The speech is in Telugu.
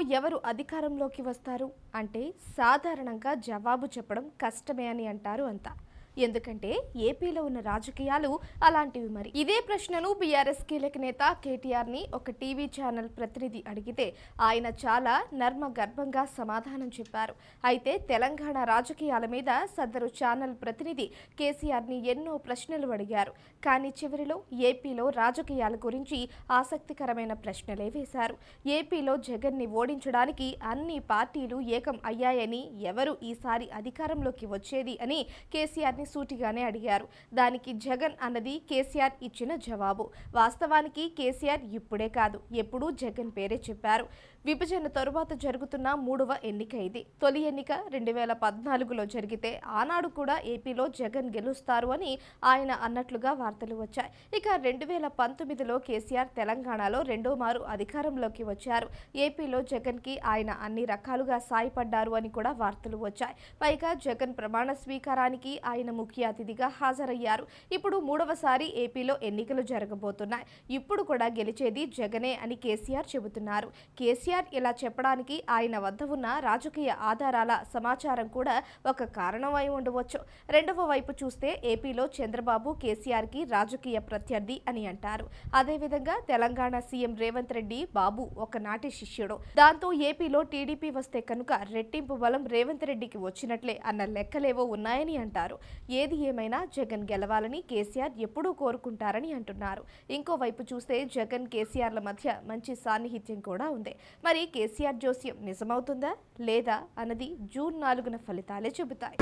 ఎవరు అధికారంలోకి వస్తారు? అంటే సాధారణంగా జవాబు చెప్పడం కష్టమే అని అంటారు అంతా. ఎందుకంటే ఏపీలో ఉన్న రాజకీయాలు అలాంటివి మరి. ఇదే ప్రశ్నను బీఆర్ఎస్ కీలక నేత కేటీఆర్ని ఒక టీవీ ఛానల్ ప్రతినిధి అడిగితే ఆయన చాలా నర్మ గర్భంగా సమాధానం చెప్పారు. అయితే తెలంగాణ రాజకీయాల మీద సదరు ఛానల్ ప్రతినిధి కేసీఆర్ని ఎన్నో ప్రశ్నలు అడిగారు. కానీ చివరిలో ఏపీలో రాజకీయాల గురించి ఆసక్తికరమైన ప్రశ్నలే వేశారు. ఏపీలో జగన్ని ఓడించడానికి అన్ని పార్టీలు ఏకం అయ్యాయని ఎవరు ఈసారి అధికారంలోకి వచ్చేది అని కేసీఆర్ని సూటిగానే అడిగారు. దానికి జగన్ అన్నది కేసీఆర్ ఇచ్చిన జవాబు. వాస్తవానికి కేసీఆర్ ఇప్పుడే కాదు ఎప్పుడూ జగన్ పేరే చెప్పారు. విభజన తరువాత జరుగుతున్న మూడవ ఎన్నిక ఇది తొలి ఎన్నిక రెండు వేల పద్నాలుగులో జరిగితే ఆనాడు కూడా ఏపీలో జగన్ గెలుస్తారు అని ఆయన అన్నట్లుగా వార్తలు వచ్చాయి. ఇక రెండు వేల పంతొమ్మిదిలో కేసీఆర్ తెలంగాణలో రెండో మారు అధికారంలోకి వచ్చారు. ఏపీలో జగన్కి ఆయన అన్ని రకాలుగా సాయపడ్డారు అని కూడా వార్తలు వచ్చాయి. పైగా జగన్ ప్రమాణ స్వీకారానికి ఆయన ముఖ్య అతిథిగా హాజరయ్యారు. ఇప్పుడు మూడవసారి ఏపీలో ఎన్నికలు జరగబోతున్నాయి. ఇప్పుడు కూడా గెలిచేది జగనే అని కేసీఆర్ చెబుతున్నారు. కేసీఆర్ ఇలా చెప్పడానికి ఆయన వద్ద ఉన్న రాజకీయ ఆధారాల సమాచారం కూడా ఒక కారణమై ఉండవచ్చు. రెండవ వైపు చూస్తే ఏపీలో చంద్రబాబు కేసీఆర్కి రాజకీయ ప్రత్యర్థి అని అంటారు. అదేవిధంగా తెలంగాణ సీఎం రేవంత్ రెడ్డి బాబు ఒకనాటి శిష్యుడు. దాంతో ఏపీలో టీడీపీ వస్తే కనుక రెట్టింపు బలం రేవంత్ రెడ్డికి వచ్చినట్లే అన్న లెక్కలేవో ఉన్నాయని అంటారు. ఏది ఏమైనా జగన్ గెలవాలని కేసీఆర్ ఎప్పుడూ కోరుకుంటారని అంటున్నారు. ఇంకోవైపు చూస్తే జగన్ కేసీఆర్ల మధ్య మంచి సాన్నిహిత్యం కూడా ఉంది. మరి కేసీఆర్ జోస్యం నిజమవుతుందా లేదా అన్నది జూన్ నాలుగున ఫలితాలే చెబుతాయి.